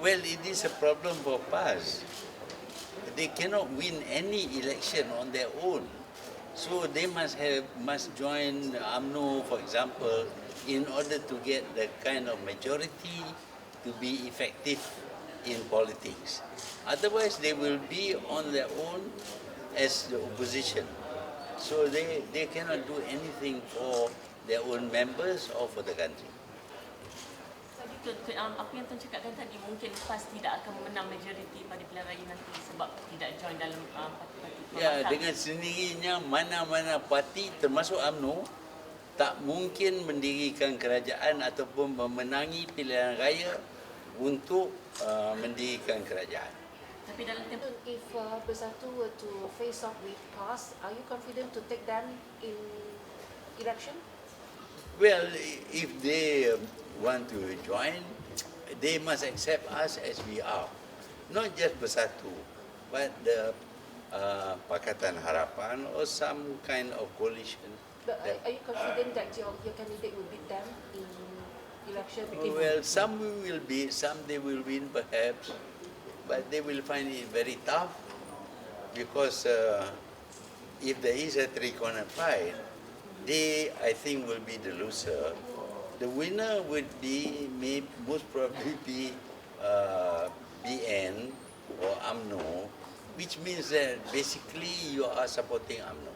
Well, it is a problem for PAS. They cannot win any election on their own. So they must have must join AMNO, for example, in order to get the kind of majority to be effective in politics. Otherwise, they will be on their own as the opposition. So they, they cannot do anything for their own members or for the country. Tadi tu, tu, um, apa yang Tuan cakapkan tadi mungkin PAS tidak akan menang majoriti pada pilihan raya nanti sebab tidak join dalam um, parti-parti Ya, perabatan. dengan sendirinya mana-mana parti termasuk UMNO tak mungkin mendirikan kerajaan ataupun memenangi pilihan raya untuk uh, mendirikan kerajaan. Tapi dalam tempoh If uh, Bersatu were to face off with PAS, are you confident to take them in election? Well, if they want to join, they must accept us as we are. Not just Bersatu, but the uh, Pakatan Harapan or some kind of coalition. But that- are, you confident that your, your candidate will beat them in election? Well, some will be, some they will win perhaps, but they will find it very tough because uh, if there is a three-corner fight, they, I think, will be the loser. The winner would be, may most probably be uh, BN or AMNO, which means that basically you are supporting AMNO.